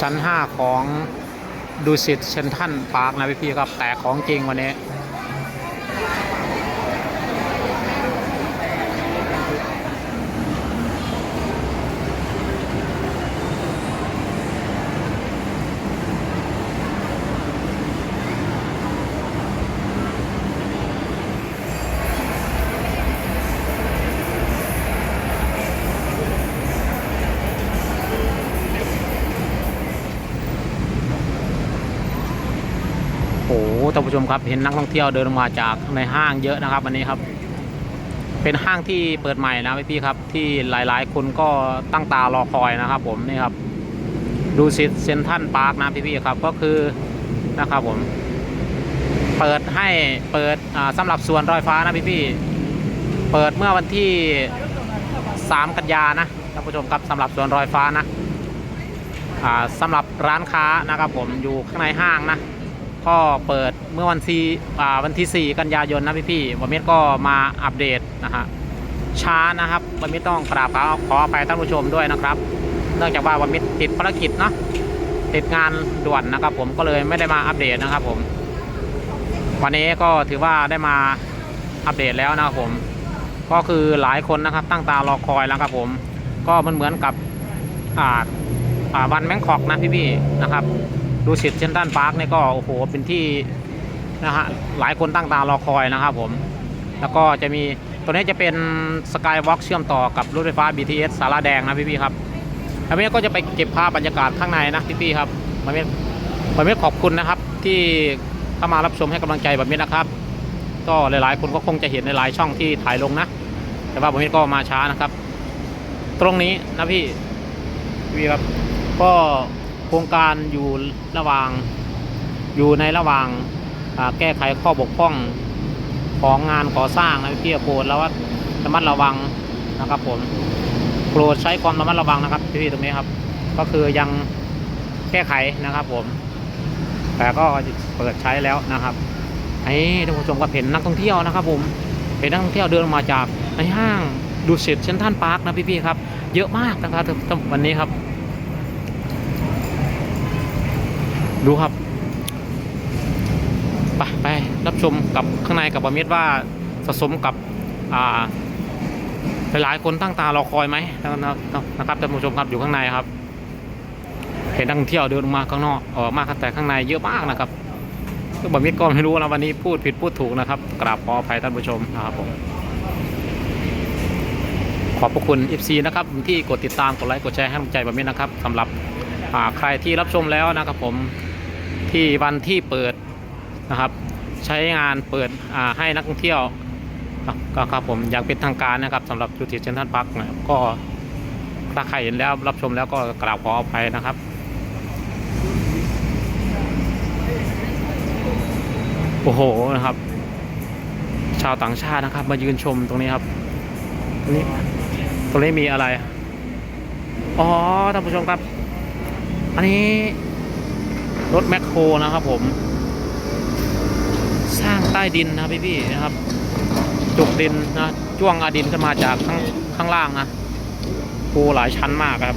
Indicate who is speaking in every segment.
Speaker 1: ชั้น 5 ของดูสิตเซนทันปาร์คนะพี่ๆครับ แต่ของจริงวันนี้ ผู้ชมครับเห็นนักท่องเที่ยวเดินมาจากในห้างเยอะนะครับวันนี้ครับ เป็นห้างที่เปิดใหม่นะพี่ๆครับ ที่หลายๆ คนก็ตั้งตารอคอยนะครับ ผมนี่ครับ ดูสิเซนทันปาร์คนะพี่ๆครับก็คือนะครับผม เปิดให้เปิดอ่าสำหรับส่วนรอยฟ้านะพี่ๆเปิดเมื่อวันที่ 3 กันยานะท่านผู้ชมครับสำหรับส่วนรอยฟ้านะอ่าสำหรับร้านค้านะครับ ผมอยู่ข้างในห้างนะ ก็เปิดเมื่อวันที่วันที่ 4 กันยายนนะพี่ๆวันนี้ก็มาอัปเดตนะฮะช้านะครับวันนี้ต้องกราบขอขออภัยท่านผู้ชมด้วยนะครับ เนื่องจากว่าวันนี้ติดภารกิจเนาะติดงานด่วนนะครับ ผมก็เลยไม่ได้มาอัปเดตนะครับผม วันนี้ก็ถือว่าได้มาอัปเดตแล้วนะครับผม ก็คือหลายคนนะครับตั้งตารอคอยแล้วครับผม ก็มันเหมือนกับอ่าอ่าวันแมงคอกนะพี่ๆนะครับ ดูสิตเชนตันพาร์คเนี่ยก็โอ้โหเป็นที่นะฮะหลายคนตั้งตารอคอยนะครับผม แล้วก็จะมีตัวนี้จะเป็นสกายวอล์กเชื่อมต่อกับรถไฟฟ้า BTS สาราแดงนะพี่ๆครับแล้วนี้ก็จะไปเก็บภาพบรรยากาศข้างในนะพี่ๆครับบัมเมบัมเมขอบคุณนะครับ ที่เข้ามารับชมให้กำลังใจบัมเมนะครับ ก็หลายๆ คนก็คงจะเห็นในหลายช่องที่ถ่ายลงนะ แต่ว่าบัมเมก็มาช้านะครับ ตรงนี้นะพี่พี่ครับก็ โครงการอยู่ระหว่างอยู่ในระหว่างาแก้ไขข้อบกพร่องของงานก่อสร้างนะพี่โปรดแล้วว่าระมัดระวังนะครับผมโปรดใช้ความระมัดระวังนะครับพี่ตรงนี้ครับ ก็คือยังแก้ไขนะครับผม แต่ก็เปิดใช้แล้วนะครับให้ท่านผู้ชมก็เห็นนักท่องเที่ยวนะครับ ผมเห็นนักท่องเที่ยวเดินมาจากในห้างดูสิตเซนทันพาร์คนะพี่ๆครับ เยอะมากนะครับวันนี้ครับ ดูครับไปไปรับชมกับข้างในกับบะมิดว่าผสมกับอ่าหลายๆคนตั้งตารอคอยไหมนะครับท่านผู้ชมครับอยู่ข้างในครับ เห็นนักท่องเที่ยวเดินมาข้างนอกออกมาแต่ข้างในเยอะมากนะครับก็บะมิดก็ไม่รู้นะวันนี้พูดผิดพูดถูกนะครับกราบขออภัยท่านผู้ชมนะครับผมขอบพระคุณ FC นะครับที่กดติดตามกดไลค์กดแชร์ให้กำลังใจบะมิดนะครับสำหรับอ่าใครที่รับชมแล้วนะครับผม ที่วันที่เปิดนะครับ ใช้งานเปิดให้นักท่องเที่ยวก็ครับผมอยางเป็นทางการนะครับสำหรับจุติเซนทรัลพาร์คก็ถ้าใครเห็นแล้วรับชมแล้วก็กราบขออภัยนะครับโอ้โหนะครับ ชาวต่างชาตินะครับ มายืนชมตรงนี้ครับตรงนี้ตรงนี้มีอะไร อ๋อท่านผู้ชมครับ อันนี้ รถแมคโครนะครับผม สร้างใต้ดินนะพี่พี่ๆนะครับ จุกดินนะจ้วงอาดินขึ้นมาจากข้างข้างล่างนะปูหลายชั้นมากครับ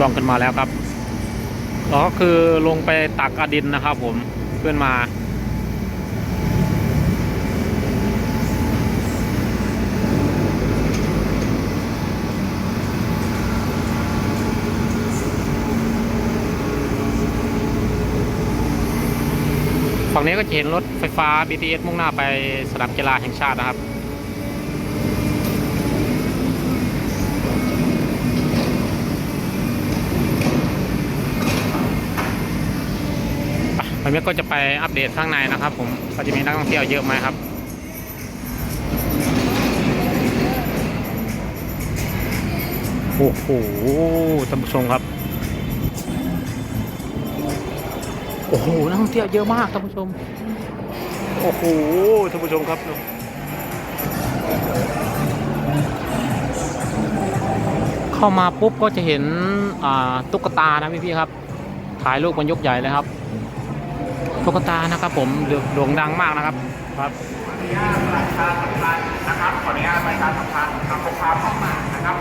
Speaker 1: จ้วงขึ้นมาแล้วครับก็คือลงไปตักอดินนะครับ ผมขึ้นมา ฝั่งนี้ก็จะเห็นรถไฟฟ้า BTS มุ่งหน้าไปสนามกีฬาแห่งชาตินะครับ วันนี้ก็จะไปอัปเดตข้างในนะครับ ผมก็จะมีนักท่องเที่ยวเยอะไหมครับโอ้โหท่านผู้ชมครับ โอ้โห นักท่องเที่ยวเยอะมากท่านผู้ชม โอ้โหท่านผู้ชมครับ เข้ามาปุ๊บก็จะเห็นตุ๊กตานะพี่ๆครับ ถ่ายรูปกันยกใหญ่เลยครับ ตุ๊กตานะครับผมโด่งดังมากนะครับครับ
Speaker 2: นะครับขออนุญาตประชาสัมพันธ์ทำพกพาเข้ามานะครับ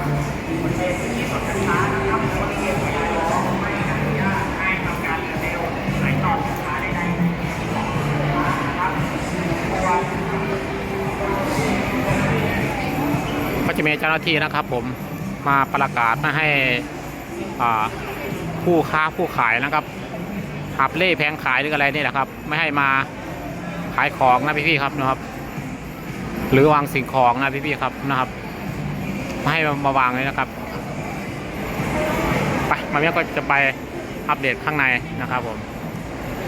Speaker 2: บริเวณที่สวนการค้านะครับบริเวณที่ร้องไม่อนุญาตให้ทำการเดินเร็วไหลต่อสินค้าใดๆนะครับตัว
Speaker 1: ก็จะมีเจ้าหน้าที่นะครับ ผมมาประกาศไม่ให้อ่าผู้ค้าผู้ขายนะครับ หับเล่แผงขายหรืออะไรนี่แหละครับ ไม่ให้มาขายของนะพี่ๆครับนะครับ หรือวางสิ่งของนะพี่ๆครับนะครับ ไม่ให้มาวางเลยนะครับไปมาเนี้ยก็จะไปอัปเดตข้างในนะครับผม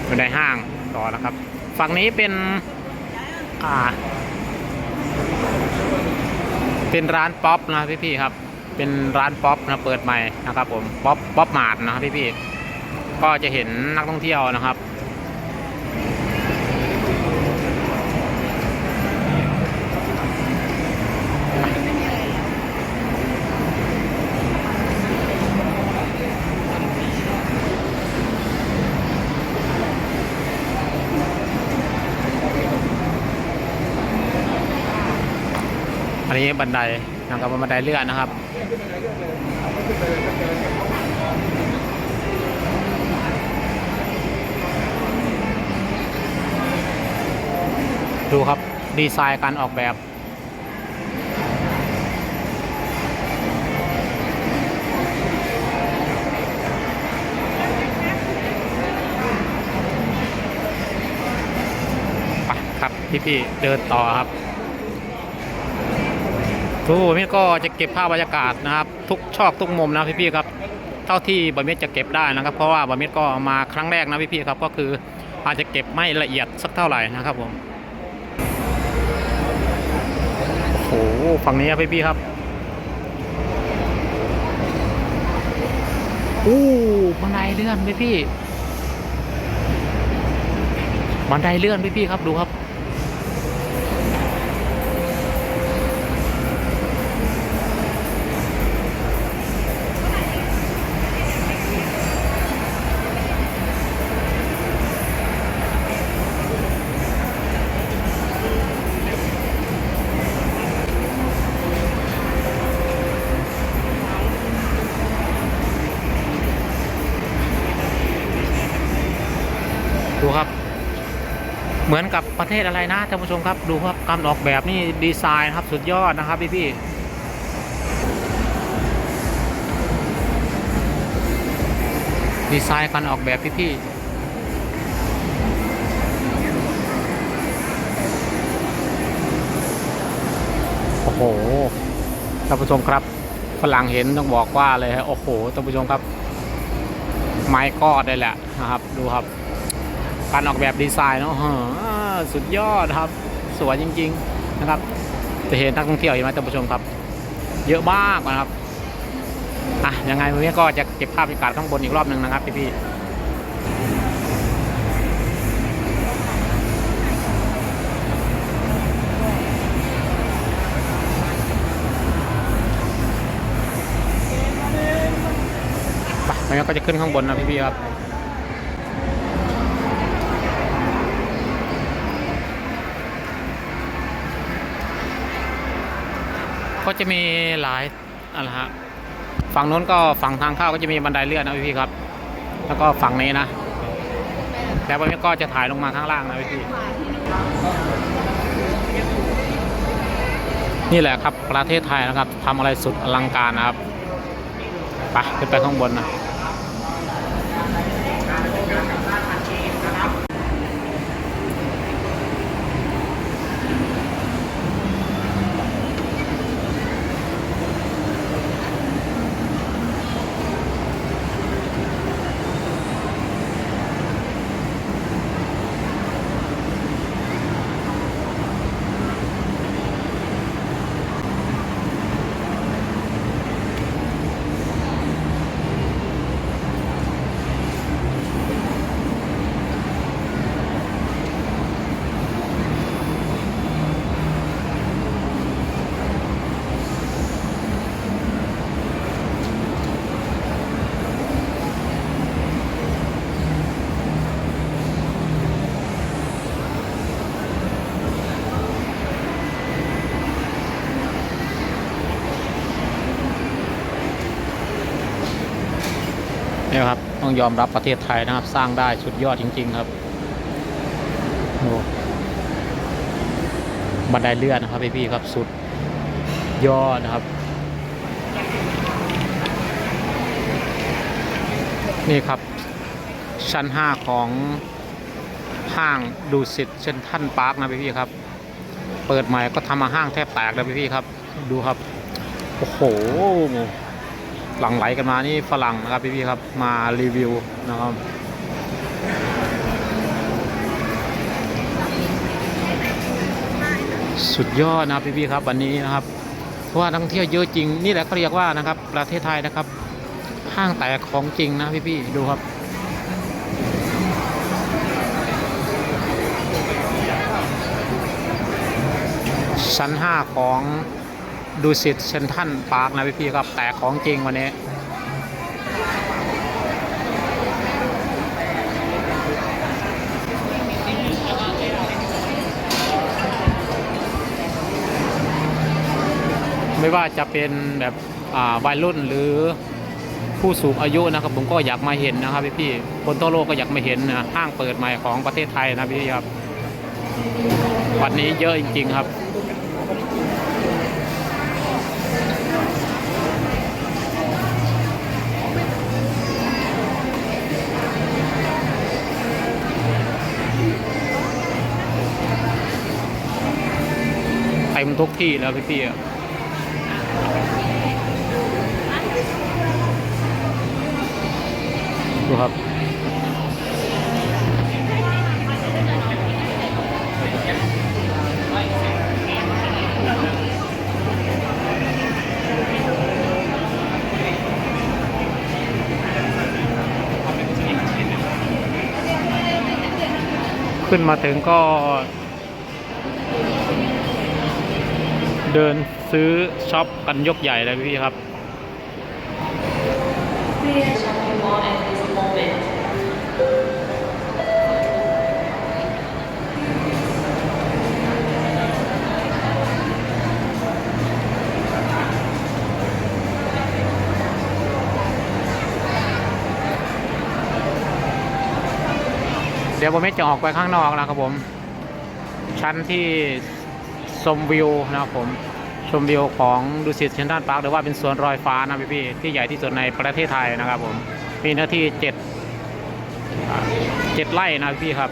Speaker 1: อยู่ในห้างต่อนะครับ ฝั่งนี้เป็นอ่า เป็นร้านป๊อปนะพี่ๆครับ เป็นร้านป๊อปนะเปิดใหม่นะครับผมป๊อปป๊อปมาร์ทนะครับพี่ๆ ก็จะเห็นนักท่องเที่ยวนะครับ อันนี้บันไดนะครับบันไดเลื่อนนะครับ ดูครับ ดีไซน์การออกแบบ ไปครับพี่ๆเดินต่อครับทุกบะเม็ดก็จะเก็บภาพบรรยากาศนะครับ ทุกชอกทุกมุมนะพี่ๆครับ เท่าที่บะม็ดจะเก็บได้นะครับ เพราะว่าบะม็ดก็มาครั้งแรกนะพี่ๆครับก็คืออาจจะเก็บไม่ละเอียดสักเท่าไหร่นะครับผม โอ้ฝั่งนี้ครับพี่ๆครับอู้บันไดเลื่อนพี่ๆบันไดเลื่อนพี่ๆครับดูครับ ดูครับ เหมือนกับประเทศอะไรนะท่านผู้ชมครับ ดูครับการออกแบบนี่ดีไซน์ครับสุดยอดนะครับพี่พี่ดีไซน์การออกแบบพี่พี่โอ้โหท่านผู้ชมครับฝรั่งเห็นต้องบอกว่าเลยฮะโอ้โหท่านผู้ชมครับ ไม้กอดได้แหละนะครับ ดูครับ การออกแบบดีไซน์เนาะสุดยอดครับ สวยจริง ๆนะครับ จะเห็นนักท่องเที่ยวเห็นไหมท่านผู้ชมครับ เยอะมากนะครับอะยังไงวันนี้ก็จะเก็บภาพบรรยากาศข้างบนอีกรอบหนึ่งนะครับพี่ๆไปแล้ก็จะขึ้นข้างบนนะพี่ๆครับ ก็จะมีหลายอะไรฮะฝั่งนู้นก็ฝั่งทางเข้าก็จะมีบันไดเลื่อนนะพี่ครับ แล้วก็ฝั่งนี้นะแล้ววันนี้ก็จะถ่ายลงมาข้างล่างนะพี่นี่แหละครับประเทศไทยนะครับทำอะไรสุดอลังการนะครับไปขึ้นไปข้างบนนะ นี่ครับต้องยอมรับประเทศไทยนะครับ สร้างได้สุดยอดจริง ๆ ครับโอ้บันไดเลื่อนนะครับพี่ๆครับสุดยอดนะครับ นี่ครับ ชั้น 5 ของห้างดูสิตเซนทรันพาร์คนะพี่ๆครับ เปิดใหม่ก็ทำมาห้างแทบแตกเลยพี่ๆครับ ดูครับ โอ้โห หลั่งไหลกันมานี่ฝรั่งนะครับพี่ๆครับมารีวิวนะครับสุดยอดนะพี่ๆครับวันนี้นะครับ เพราะว่านักท่องเที่ยวเยอะจริงนี่แหละเขาเรียกว่านะครับ ประเทศไทยนะครับ ห้างแตกของจริงนะพี่ๆดูครับชั้น 5 ของ ดูสิตเซนทรันพาร์คนะพี่ๆครับ แตกของจริงวันนี้ ไม่ว่าจะเป็นแบบวัยรุ่นหรือผู้สูงอายุนะครับ ผมก็อยากมาเห็นนะครับพี่ๆคนทั่วโลกก็อยากมาเห็นนะห้างเปิดใหม่ของประเทศไทยนะพี่ๆครับ วันนี้เยอะจริง ๆ ครับ ต็มทุกที่แล้วพี่ๆอะดูครับขึ้นมาถึงก็ เดินซื้อช็อปกันยกใหญ่เลยพี่ครับ เดี๋ยวผมจะออกไปข้างนอกนะครับผม ชั้นที่ ชมวิวนะครับผมชมวิวของดูสิตเชนทรันพาร์คหรือว่าเป็นสวนรอยฟ้านะพี่พี่ๆที่ใหญ่ที่สุดในประเทศไทยนะครับผมมีเนื้อที่เจ็ดเจ็ดไร่นะพี่ครับ